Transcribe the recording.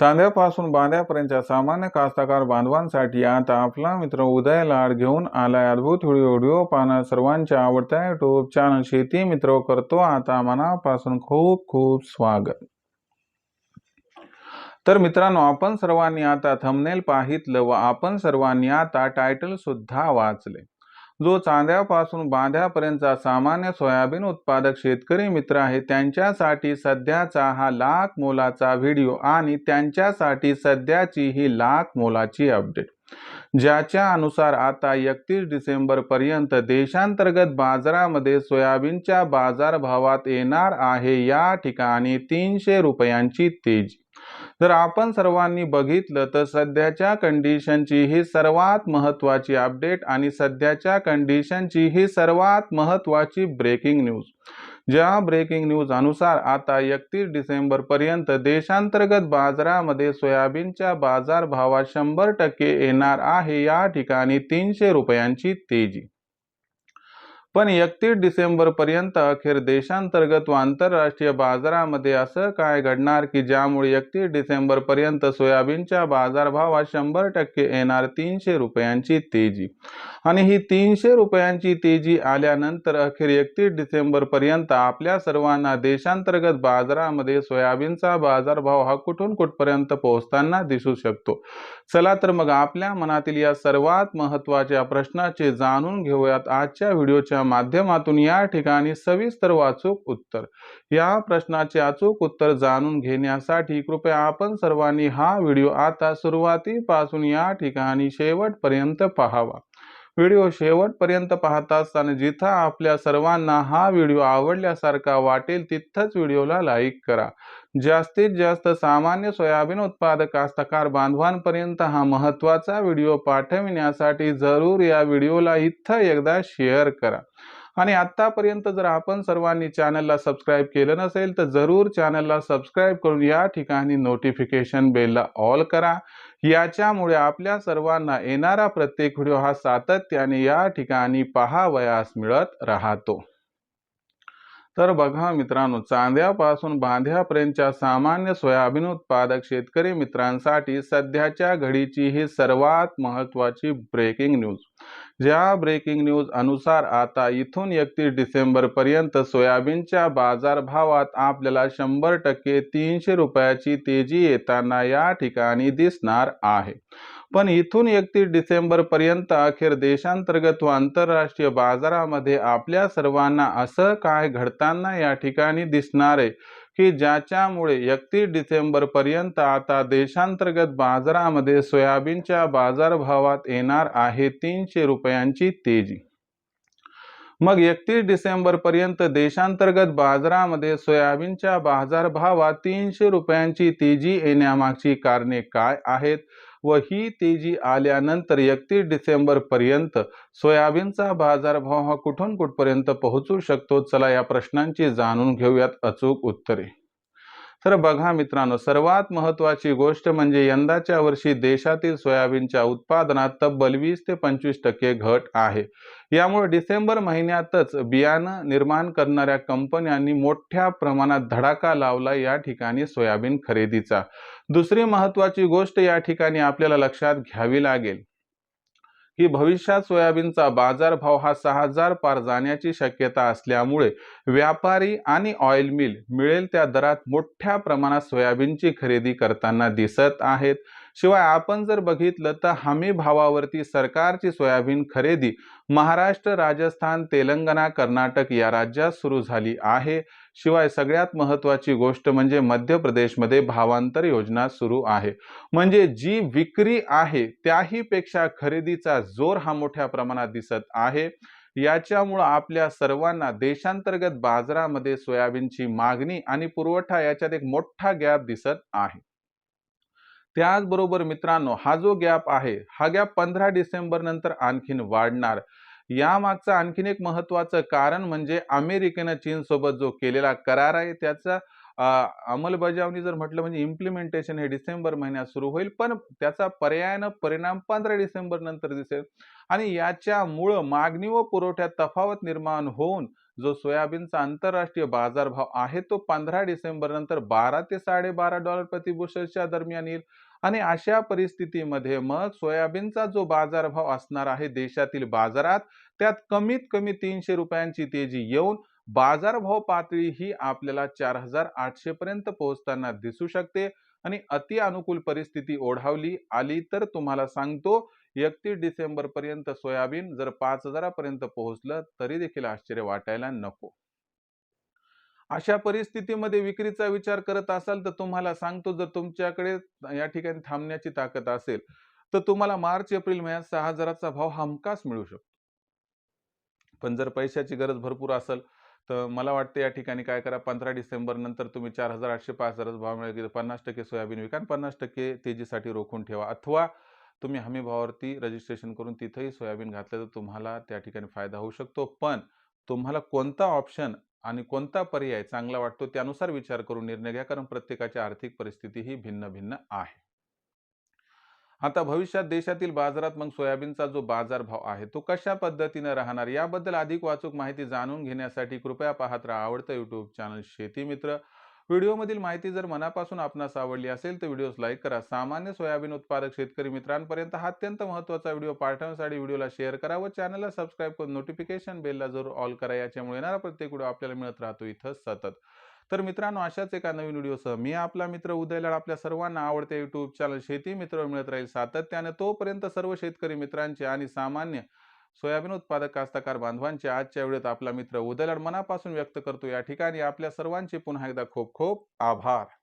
चांद्यापासून बांध्यापर्यंतच्या सामान्य कास्तकार बांधवांसाठी आता आपला मित्र उदय लाड घेऊन आलाय अद्भुत व्हिडिओ व्हिडिओ पाहणं सर्वांच्या आवडत्या युट्यूब चॅनल शेती मित्र करतो. आता मनापासून खूप खूप स्वागत. तर मित्रांनो आपण सर्वांनी आता थंबनेल पाहितलं व आपण सर्वांनी आता टायटल सुद्धा वाचले. जो चांद्यापासून बांध्यापर्यंतचा सामान्य सोयाबीन उत्पादक शेतकरी मित्र आहे त्यांच्यासाठी सध्याचा हा लाख मोलाचा व्हिडिओ आणि त्यांच्यासाठी सध्याची ही लाख मोलाची अपडेट. ज्याच्या अनुसार आता एकतीस डिसेंबर पर्यंत देशांतर्गत बाजारामध्ये सोयाबीनच्या बाजारभावात येणार आहे या ठिकाणी तीनशे रुपयांची तेजी. जर आपण सर्वांनी बघितलं तर सध्याच्या कंडिशनची ही सर्वात महत्त्वाची अपडेट आणि सध्याच्या कंडिशनची ही सर्वात महत्त्वाची ब्रेकिंग न्यूज ज्या ब्रेकिंग न्यूज अनुसार आता एकतीस डिसेंबर पर्यंत देशांतर्गत बाजारामध्ये सोयाबीनच्या बाजारभावात शंभर टक्के येणार आहे. या ठिकाणी तीनशे रुपयांची तेजी. पण एकतीस डिसेंबर पर्यंत अखेर देशांतर्गत व आंतरराष्ट्रीय बाजारामध्ये असं काय घडणार की ज्यामुळे एकतीस डिसेंबर पर्यंत सोयाबीनच्या बाजारभावात शंभर टक्के येणार तीनशे रुपयांची तेजी? आणि ही तीनशे रुपयांची तेजी आल्यानंतर अखेर एकतीस डिसेंबर पर्यंत आपल्या सर्वांना देशांतर्गत बाजारामध्ये सोयाबीनचा बाजारभाव हा कुठून कुठपर्यंत पोहोचताना दिसू शकतो? चला तर मग आपल्या मनातील या सर्वात महत्त्वाच्या प्रश्नाचे जाणून घेऊयात आजच्या व्हिडिओच्या माध्यमातून या ठिकाणी सविस्तर वाचूक उत्तर. या प्रश्नाचे अचूक उत्तर जाणून घेण्यासाठी कृपया आपण सर्वांनी हा व्हिडिओ आता सुरुवातीपासून या ठिकाणी शेवटपर्यंत पाहावा. व्हिडिओ शेवटपर्यंत पाहत असताना जिथं आपल्या सर्वांना हा व्हिडिओ आवडल्यासारखा वाटेल तिथंच व्हिडिओला लाईक करा. जास्तीत जास्त सामान्य सोयाबीन उत्पादक कास्तकार बांधवांपर्यंत हा महत्त्वाचा व्हिडिओ पाठविण्यासाठी जरूर या व्हिडिओला इथं एकदा शेअर करा. आणि आत्तापर्यंत जर आपण सर्वांनी चॅनलला सबस्क्राईब केलं नसेल तर जरूर चॅनलला सबस्क्राईब करून या ठिकाणी नोटिफिकेशन बेलला ऑल करा. याच्यामुळे आपल्या सर्वांना येणारा प्रत्येक व्हिडिओ हा सातत्याने या ठिकाणी पहावयास मिळत राहतो. तर बघा मित्रांनो चांद्यापासून बांध्यापर्यंतच्या सामान्य सोयाबीन उत्पादक शेतकरी मित्रांसाठी सध्याच्या घडीची ही सर्वात महत्त्वाची ब्रेकिंग न्यूज. ज्या ब्रेकिंग न्यूज अनुसार आता इथून एकतीस डिसेंबरपर्यंत सोयाबीनच्या बाजारभावात आपल्याला शंभर टक्के तीनशे रुपयाची तेजी येताना या ठिकाणी दिसणार आहे. पण इथून एकतीस डिसेंबरपर्यंत अखेर देशांतर्गत व आंतरराष्ट्रीय बाजारामध्ये आपल्या सर्वांना असं काय घडताना या ठिकाणी दिसणार आहे? की ज्याच्यामुळे एकतीस डिसेंबर पर्यंत आता देशांतर्गत बाजारामध्ये सोयाबीनच्या बाजारभावात येणार आहे तीनशे रुपयांची तेजी. मग एकतीस डिसेंबरपर्यंत देशांतर्गत बाजारामध्ये सोयाबीनच्या बाजारभावात तीनशे रुपयांची तेजी येण्यामागची कारणे काय आहेत? व ही तेजी आल्यानंतर एकतीस डिसेंबरपर्यंत सोयाबीनचा बाजारभाव हा कुठून कुठपर्यंत पोहोचू शकतो? चला या प्रश्नांची जाणून घेऊयात अचूक उत्तरे. तर बघा मित्रांनो सर्वात महत्त्वाची गोष्ट म्हणजे यंदाच्या वर्षी देशातील सोयाबीनच्या उत्पादनात तब्बल वीस ते पंचवीस टक्के घट आहे. यामुळे डिसेंबर महिन्यातच बियाणं निर्माण करणाऱ्या कंपन्यांनी मोठ्या प्रमाणात धडाका लावला या ठिकाणी सोयाबीन खरेदीचा. दुसरी महत्त्वाची गोष्ट या ठिकाणी आपल्याला लक्षात घ्यावी लागेल. की भविष्यात सोयाबीनचा बाजारभाव हा सहा हजार पार जाण्याची शक्यता असल्यामुळे व्यापारी आणि ऑइल मिल मिळेल त्या दरात मोठ्या प्रमाणात सोयाबीनची खरेदी करताना दिसत आहेत. शिवाय आपण जर बघितलं तर हमी भावावरती सरकारची सोयाबीन खरेदी महाराष्ट्र राजस्थान तेलंगणा कर्नाटक या राज्यात सुरू झाली आहे. शिवाय सगळ्यात महत्त्वाची गोष्ट म्हणजे मध्य प्रदेशमध्ये भावांतर योजना सुरू आहे. म्हणजे जी विक्री आहे त्याही पेक्षा खरेदीचा जोर हा मोठ्या प्रमाणात दिसत आहे. याच्यामुळं आपल्या सर्वांना देशांतर्गत बाजारामध्ये सोयाबीनची मागणी आणि पुरवठा याच्यात एक मोठा गॅप दिसत आहे. त्याचबरोबर मित्रांनो हा जो गॅप आहे हा गॅप पंधरा डिसेंबर नंतर आणखीन वाढणार. यामागचं आणखीन एक महत्त्वाचं कारण म्हणजे अमेरिकेनं चीनसोबत जो केलेला करार आहे त्याचा अंमलबजावणी जर म्हटलं म्हणजे इम्प्लिमेंटेशन हे डिसेंबर महिन्यात सुरू होईल पण त्याचा पर्यायानं परिणाम पंधरा डिसेंबर नंतर दिसेल. आणि याच्यामुळं मागणी व पुरवठ्यात तफावत निर्माण होऊन जो सोयाबीनचा आंतरराष्ट्रीय बाजारभाव आहे तो पंधरा डिसेंबर नंतर बारा ते साडेबारा डॉलर प्रतिबुशलच्या दरम्यान येईल. आणि अशा परिस्थितीमध्ये मग सोयाबीनचा जो बाजारभाव असणार आहे देशातील बाजारात त्यात कमीत कमी तीनशे रुपयांची तेजी येऊन बाजारभाव पातळी ही आपल्याला चार हजार आठशे पर्यंत पोहोचताना दिसू शकते आणि अति अनुकूल परिस्थिती ओढावली आली तर तुम्हाला सांगतो एकतीस डिसेंबर पर्यंत सोयाबीन जर पाच हजारापर्यंत पोहोचलं तरी देखील आश्चर्य वाटायला नको. अशा परिस्थितीमध्ये विक्रीचा विचार करत असाल तर तुम्हाला सांगतो जर तुमच्याकडे या ठिकाणी थांबण्याची ताकद असेल तर तुम्हाला मार्च एप्रिल महिन्यात सहा हजाराचा भाव हमखास मिळू शकतो. पण जर पैशाची गरज भरपूर असेल तर मला वाटतं या ठिकाणी काय करा पंधरा डिसेंबर नंतर तुम्ही चार हजार आठशे पाच हजारच भाव मिळेल की पन्नास टक्के सोयाबीन विका पन्नास टक्के तेजीसाठी रोखून ठेवा. अथवा तुम्ही हमी भावावरती रजिस्ट्रेशन करून तिथंही सोयाबीन घातलं तर तुम्हाला त्या ठिकाणी फायदा होऊ शकतो. पण तुम्हाला कोणता ऑप्शन आणि कोणता पर्याय चांगला वाटतो त्यानुसार विचार करून निर्णय घ्या कारण प्रत्येकाची आर्थिक परिस्थिती ही भिन्न भिन्न आहे. आता भविष्यात देशातील बाजारात मग सोयाबीनचा जो बाजारभाव आहे तो कशा पद्धतीनं राहणार? याबद्दल अधिक वाचूक माहिती जाणून घेण्यासाठी कृपया पाहत राहा आवडतं यूट्यूब चॅनल शेती मित्र. व्हिडिओमधील माहिती जर मनापासून आपणास आवडली असेल तर व्हिडिओस लाईक करा. सामान्य सोयाबीन उत्पादक शेतकरी मित्रांपर्यंत हा अत्यंत महत्त्वाचा व्हिडिओ पाठवण्यासाठी व्हिडिओला शेअर करा व चॅनलला सबस्क्राईब करून नोटिफिकेशन बेलला जरूर ऑल करा. याच्यामुळे येणारा प्रत्येक व्हिडिओ आपल्याला मिळत राहतो इथं सतत. तर मित्रांनो अशाच एका नवीन व्हिडिओसह मी आपला मित्र उदयलाड आपल्या सर्वांना आवडते युट्यूब चॅनल शेती मित्र मिळत राहील सातत्याने. तोपर्यंत सर्व शेतकरी मित्रांचे आणि सामान्य सोयाबीन उत्पादक कास्तकार बांधवांचे आजच्या वेळेत आपला मित्र उदयलाड मनापासून व्यक्त करतो. या ठिकाणी आपल्या सर्वांचे पुन्हा एकदा खूप खूप आभार.